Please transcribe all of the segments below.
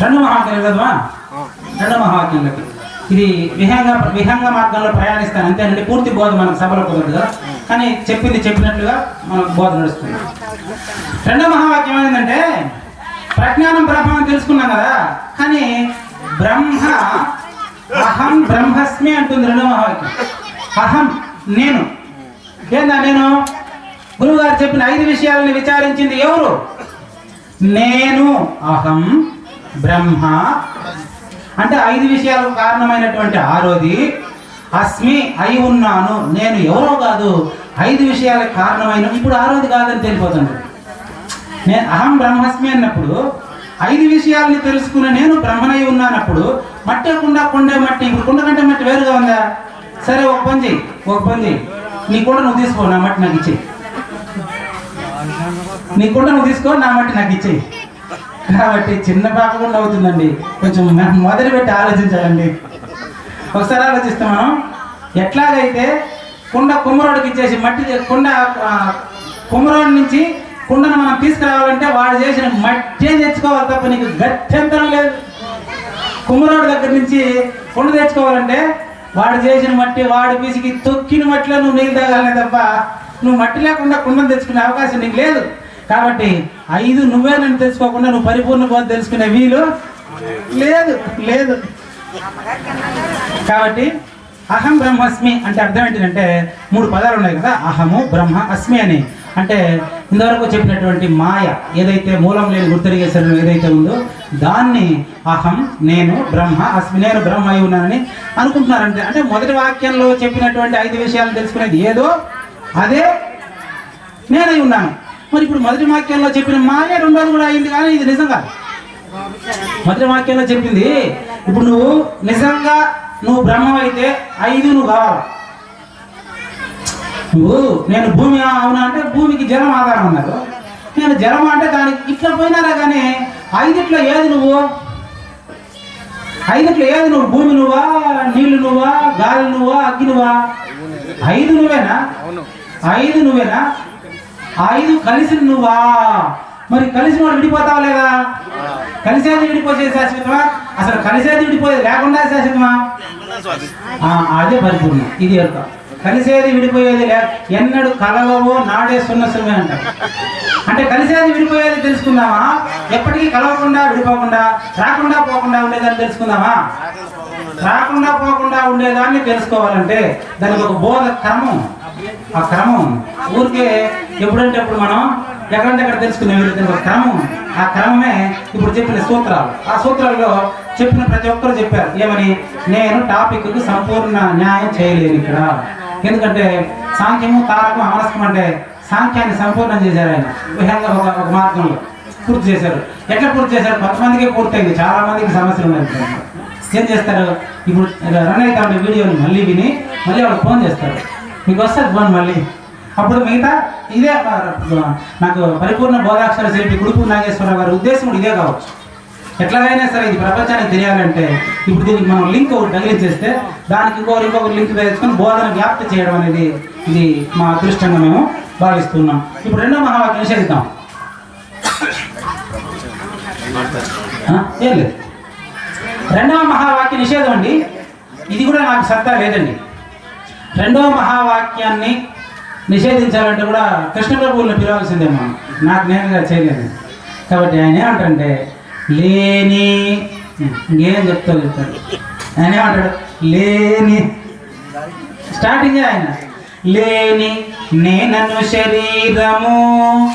రెండు మహావాక్యాలు కదమ్మా రెండు మహావాక్యంలోకి ఇది విహంగ విహంగ మార్గంలో ప్రయాణిస్తాను. అంతేనండి పూర్తి బోధ మనకు సభలో కుదరదు కదా? కానీ చెప్పింది చెప్పినట్లుగా మనకు బోధ నడుస్తుంది. రెండో మహావాక్యం ఏంటంటే ప్రజ్ఞానం బ్రహ్మం తెలుసుకున్నాం కదా? కానీ బ్రహ్మ అహం బ్రహ్మస్మి అంటుంది రెండో మహావాక్యం అహం నేను. ఏందా నేను? గురువు గారు చెప్పిన ఐదు విషయాలను విచారించింది ఎవరు? నేను అహం. బ్రహ్మ. అంటే ఐదు విషయాలకు కారణమైనటువంటి ఆరోది అస్మి అయి ఉన్నాను నేను ఎవరో కాదు. ఐదు విషయాలకు కారణమైన ఇప్పుడు ఆరోది కాదని తెలిపోతుంది. నేను అహం బ్రహ్మస్మి అన్నప్పుడు ఐదు విషయాల్ని తెలుసుకున్న నేను బ్రహ్మనై ఉన్నానప్పుడు మట్టి కుండ కొండే మట్టి ఇప్పుడు కుండ కంటే మట్టి వేరుగా ఉందా? సరే ఒక పొంది ఒక పొంది. నీ కుండ నువ్వు తీసుకో నా మట్టి నాకు ఇచ్చేయి. నీ కుండ నువ్వు తీసుకో నా మట్టి నాకు ఇచ్చేయి. కాబట్టి చిన్న పాప కూడా అవుతుందండి కొంచెం మొదలు పెట్టి ఆలోచించాలండి. ఒకసారి ఆలోచిస్తాం మనం ఎట్లాగైతే కుండ కుమ్మరుడికి ఇచ్చేసి మట్టి కుండ కుమ్మరుడి నుంచి కుండను మనం తీసుకురావాలంటే వాడు చేసిన మట్టి తెచ్చుకోవాలి తప్ప నీకు గత్యంతరం లేదు. కుమ్మరుడి దగ్గర నుంచి కుండ తెచ్చుకోవాలంటే వాడు చేసిన మట్టి వాడు పిసికి తొక్కిన మట్టిలో నువ్వు నీళ్ళు తాగాలనే తప్ప నువ్వు మట్టి లేకుండా కుండను తెచ్చుకునే అవకాశం నీకు లేదు. కాబట్టి ఐదు నువ్వే నన్ను తెలుసుకోకుండా నువ్వు పరిపూర్ణ బోధ తెలుసుకునే వీలు లేదు లేదు. కాబట్టి అహం బ్రహ్మస్మి అంటే అర్థం ఏంటంటే మూడు పదాలు ఉన్నాయి కదా అహము బ్రహ్మ అస్మి అని. అంటే ఇంతవరకు చెప్పినటువంటి మాయ ఏదైతే మూలం లేని గుర్తెరిగే శరీరం ఏదైతే ఉందో దాన్ని అహం నేను బ్రహ్మ అస్మి నేను బ్రహ్మ అయి ఉన్నానని అనుకుంటున్నారంటే అంటే మొదటి వాక్యంలో చెప్పినటువంటి ఐదు విషయాలు తెలుసుకునేది ఏదో అదే నేనై ఉన్నాను. మరి ఇప్పుడు మొదటి వాక్యంలో చెప్పిన మాయ రెండోది కూడా అయింది కానీ ఇది నిజం కాదు మొదటి వాక్యంలో చెప్పింది ఇప్పుడు నువ్వు నిజంగా నువ్వు బ్రహ్మం అయితే ఐదు నువ్వు కావాలి? నువ్వు నేను భూమి అవునా అంటే భూమికి జలం ఆధారం అన్నారు. నేను జలం అంటే దానికి ఇట్లా పోయినారా కానీ ఐదిట్లో ఏది నువ్వు? ఐదిట్లో ఏది నువ్వు? భూమి నువ్వా నీళ్ళు నువ్వా గాలి నువ్వా అగ్గి నువ్వా? ఐదు నువ్వేనా? ఐదు నువ్వేనా? ఐదు కలిసి నువ్వా? మరి కలిసిన వాడు విడిపోతావా లేదా? కలిసేది విడిపోయేది శాశ్వతమా? అసలు కలిసేది విడిపోయేది లేకుండా శాశ్వతమా? అదే పరిపూర్ణం. ఇది యొక్క కలిసేది విడిపోయేది లే ఎన్నడు కలవవో నాడే సున్నసమే అంటారు. అంటే కలిసేది విడిపోయేది తెలుసుకుందామా? ఎప్పటికీ కలవకుండా విడిపోకుండా రాకుండా పోకుండా ఉండేదాన్ని తెలుసుకుందామా? రాకుండా పోకుండా ఉండేదాన్ని తెలుసుకోవాలంటే దానికి ఒక బోధ క్రమం. ఆ క్రమం. ఊరికే ఎప్పుడంటే అప్పుడు మనం ఎక్కడంటే ఎక్కడ తెలుసుకునే ఒక క్రమం ఆ క్రమమే ఇప్పుడు చెప్పిన సూత్రాలు. ఆ సూత్రాల్లో చెప్పిన ప్రతి ఒక్కరు చెప్పారు. ఏమని? నేను టాపిక్కు సంపూర్ణ న్యాయం చేయలేను ఇక్కడ. ఎందుకంటే సాంఖ్యము తారకం అమనస్కం అంటే సాంఖ్యాన్ని సంపూర్ణం చేశారు ఆయన. విహంగా ఒక ఒక మార్గంలో పూర్తి చేశారు. ఎట్లా పూర్తి చేశారు? కొంతమందికే పూర్తయింది. చాలా మందికి సమస్యలు ఉన్నాయి. ఏం చేస్తారు? ఇప్పుడు రన్ అవుతా ఉండే వీడియోని మళ్ళీ విని మళ్ళీ వాళ్ళు ఫోన్ చేస్తారు. మీకు వస్తుంది ఫోన్ మళ్ళీ? అప్పుడు మిగతా ఇదే నాకు పరిపూర్ణ బోధాక్షర శిల్పి కుడుపు నాగేశ్వరరావు గారి ఉద్దేశం ఇదే కావచ్చు. ఎట్లాగైనా సరే ఇది ప్రపంచానికి తెలియాలంటే ఇప్పుడు దీనికి మనం లింక్ ఒకటి తగిలించేస్తే దానికి ఇంకొకరు ఇంకొకరు లింక్ తెచ్చుకొని బోధన వ్యాప్తి చేయడం అనేది ఇది మా అదృష్టంగా మేము భావిస్తున్నాం. ఇప్పుడు రెండో మహావాక్యం నిషేధిద్దాం. ఏం లేదు. రెండవ మహావాక్య నిషేధం అండి. ఇది కూడా నాకు సత్తా లేదండి. రెండవ మహావాక్యాన్ని నిషేధించాలంటే కూడా కృష్ణ ప్రభువులను పిలవాల్సిందేమో. నాకు నేనుగా చేయలేదు. కాబట్టి ఆయన ఏమంటే లేని ఇంకేం చెప్తా చెప్తాడు. ఆయన ఏమంటాడు? లేని స్టార్టింగ్ ఆయన. లేని నేనను శరీరము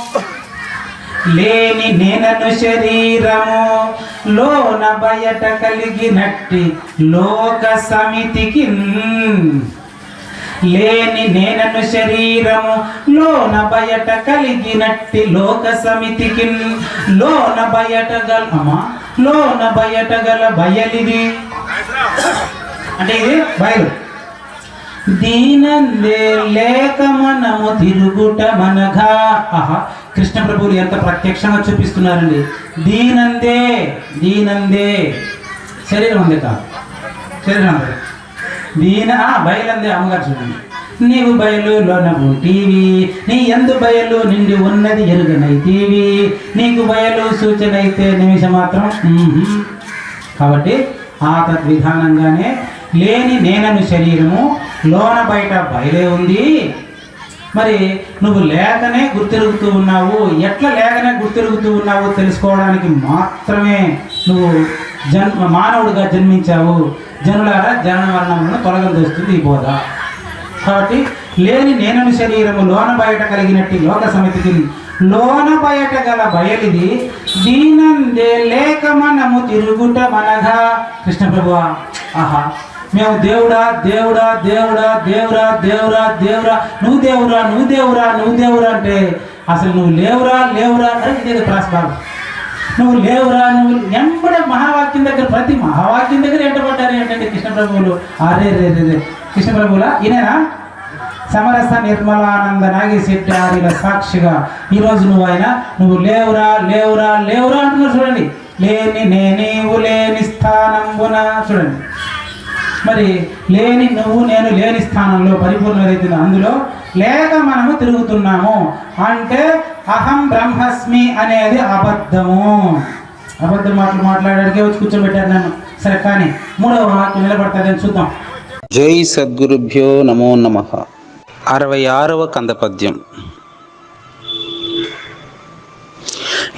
లేని నేనను శరీరము లోన బయట కలిగినట్టి లోక సమితికి లేని నేనను శరీరము లోన బయట కలిగినట్టి లోక సమితికి. లోన బయట గల లోన బయట గల బయలిది. అంటే ఇది బయలు. దీనందే లేక మనము తిరుగుట మనగా. ఆహా కృష్ణ ప్రభువులు ఎంత ప్రత్యక్షంగా చూపిస్తున్నారండి. దీనందే దీనందే. శరీరం ఉంది కాదు శరీరం ఉంది దీన ఆ, బయలందే అమ్మగారు చూడండి. నీవు బయలులోన ఉంటీవి నీ ఎందు బయలు నిండి ఉన్నది ఎరుగనైతీవి నీకు బయలు సూచన అయితే నిమిషం మాత్రం కాబట్టి ఆ తద్విధానంగానే లేని నేనను శరీరము లోన బయట బయలే ఉంది. మరి నువ్వు లేకనే గుర్తిరుగుతూ ఉన్నావు. ఎట్లా లేకనే గుర్తిరుగుతూ ఉన్నావు తెలుసుకోవడానికి మాత్రమే నువ్వు జన్మ మానవుడిగా జన్మించావు. జనులారా జనన మరణములను తొలగదొస్తుంది ఈ బోధ. కాబట్టి లేని నేను శరీరము లోన బయట కలిగినట్టు లోక సమితికి లోన బయట గల బయలిది దీనందే లేక మనము తిరుగుట మనగా. కృష్ణ ప్రభువా ఆహా. మేము దేవుడా దేవుడా దేవుడా దేవురా దేవురా దేవురా నువ్వు దేవురా నువ్వు దేవురా నువ్వు దేవురా అంటే అసలు నువ్వు లేవురా లేవురా అంటే ఇదే క్లాస్ నువ్వు లేవురా నువ్వు ఎంబడ మహావాక్యం దగ్గర ప్రతి మహావాక్యం దగ్గర ఎంటబడ్డారు ఏంటంటే కృష్ణ ప్రభువులు? అరే రే రే కృష్ణ ప్రభువులా? ఈయనేనా? సమరస నిర్మలానంద నాగేశెట్టారిల సాక్షిగా. ఈరోజు నువ్వు ఆయన నువ్వు లేవురా లేవురా లేవురా అంటున్నావు చూడండి. లేని నేనేవు లేని స్థానంబున. చూడండి. మరి లేని నువ్వు నేను లేని స్థానంలో పరిపూర్ణమైతే అందులో లేక మనము తిరుగుతున్నాము. అంటే అహం బ్రహ్మస్మి అనేది అబద్ధము. అబద్ధం మాటలు మాట్లాడడానికి వచ్చి కూర్చోబెట్టారు నన్ను. సరే కానీ మూడవ వాక్యం నిలబడతాదని చూద్దాం. జై సద్గురుభ్యో నమో నమ. అరవై ఆరవ కందపద్యం.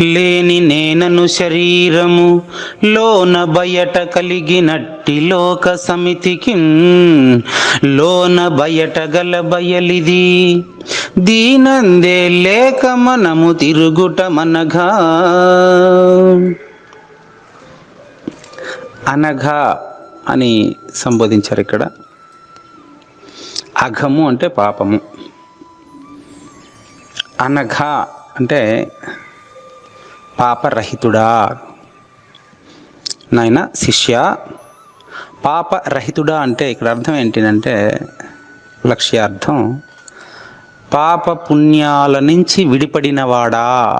లేని నేనను శరీరము లోన బయట కలిగినట్టి లోక సమితికి లోన బయట గల బయలిది. దీనందే లేక మనము తిరుగుట మనగా అనఘా అని సంబోధించారు ఇక్కడ. అఘము అంటే పాపము. అనఘ అంటే పాపరహితుడా. నాయన శిష్య పాపరహితుడా అంటే ఇక్కడ అర్థం ఏంటిదంటే లక్ష్యార్థం పాప పుణ్యాల నుంచి విడిపడినవాడా.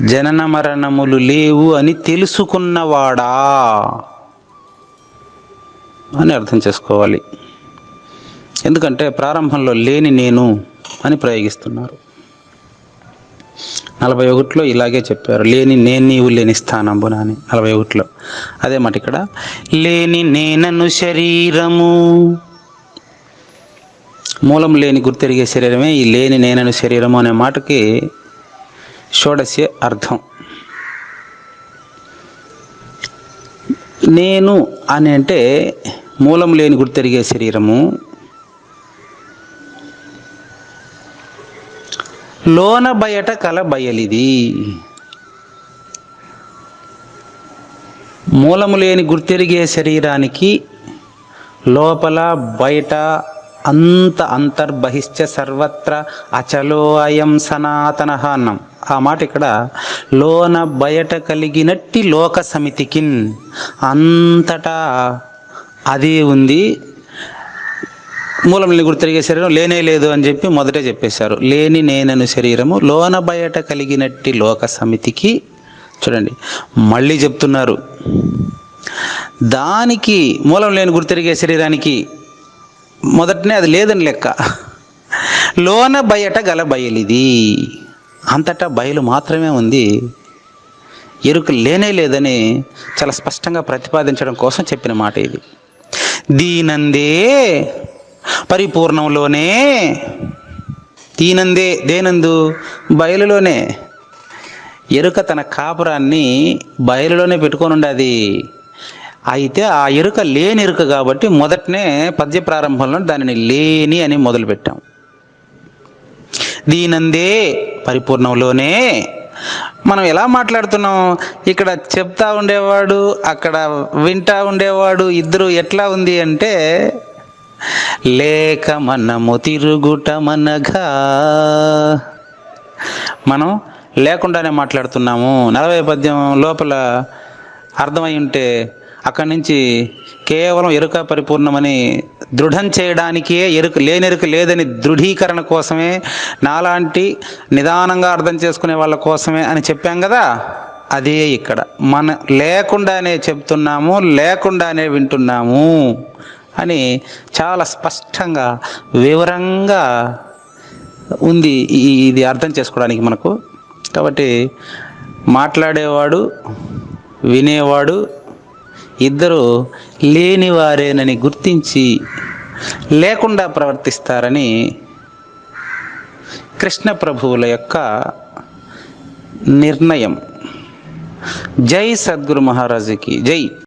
జనన మరణములు లేవు అని తెలుసుకున్నవాడా అని అర్థం చేసుకోవాలి. ఎందుకంటే ప్రారంభంలో లేని నేను అని ప్రయోగిస్తున్నారు. నలభై ఒకటిలో ఇలాగే చెప్పారు లేని నేను నీవు లేని స్థానంబున అని నలభై ఒకటిలో అదే మాట ఇక్కడ లేని నేనను శరీరము. మూలం లేని గుర్తెరిగే శరీరమే ఈ లేని నేనను శరీరము అనే మాటకి షోడస్య అర్థం. నేను అని అంటే మూలం లేని గుర్తెరిగే శరీరము లోన బయట కల బయలిది. మూలము లేని గుర్తెరిగే శరీరానికి లోపల బయట అంత అంతర్బహిష్ట సర్వత్ర అచలో అయం సనాతన అన్నం. ఆ మాట ఇక్కడ లోన బయట కలిగినట్టి లోక సమితికిన్ అంతటా అదే ఉంది. మూలం లేని గుర్తెరిగే శరీరం లేనే లేదు అని చెప్పి మొదటే చెప్పేశారు. లేని నేనను శరీరము లోన బయట కలిగినట్టి లోక సమితికి చూడండి. మళ్ళీ చెప్తున్నారు. దానికి మూలం లేని గుర్తిరిగే శరీరానికి మొదటనే అది లేదని లెక్క. లోన బయట గల బయలిది అంతటా బయలు మాత్రమే ఉంది. ఎరుక లేనే లేదని చాలా స్పష్టంగా ప్రతిపాదించడం కోసం చెప్పిన మాట ఇది. దీనందే పరిపూర్ణంలోనే దీనందే దేనందు? బయలులోనే. ఎరుక తన కాపురాన్ని బయలులోనే పెట్టుకొని ఉండది అయితే ఆ ఎరుక లేని ఎరుక కాబట్టి మొదటనే పద్య ప్రారంభంలో దానిని లేని అని మొదలుపెట్టాం. దీనందే పరిపూర్ణంలోనే. మనం ఎలా మాట్లాడుతున్నాం? ఇక్కడ చెప్తా ఉండేవాడు అక్కడ వింటా ఉండేవాడు ఇద్దరు ఎట్లా ఉంది అంటే లేక మనము తిరుగుట మనగా మనం లేకుండానే మాట్లాడుతున్నాము. నలభై పద్యం లోపల అర్థమై ఉంటే అక్కడి నుంచి కేవలం ఎరుక పరిపూర్ణమని దృఢం చేయడానికే ఎరుక లేనెరుక లేదని దృఢీకరణ కోసమే నాలాంటి నిదానంగా అర్థం చేసుకునే వాళ్ళ కోసమే అని చెప్పాం కదా? అదే ఇక్కడ. మన లేకుండానే చెప్తున్నాము లేకుండానే వింటున్నాము. అని చాలా స్పష్టంగా వివరంగా ఉంది ఈ- ఇది అర్థం చేసుకోవడానికి మనకు. కాబట్టి మాట్లాడేవాడు వినేవాడు ఇద్దరు లేనివారేనని గుర్తించి లేకుండా ప్రవర్తిస్తారని కృష్ణ ప్రభువుల యొక్క నిర్ణయం. జై సద్గురు మహారాజుకి జై.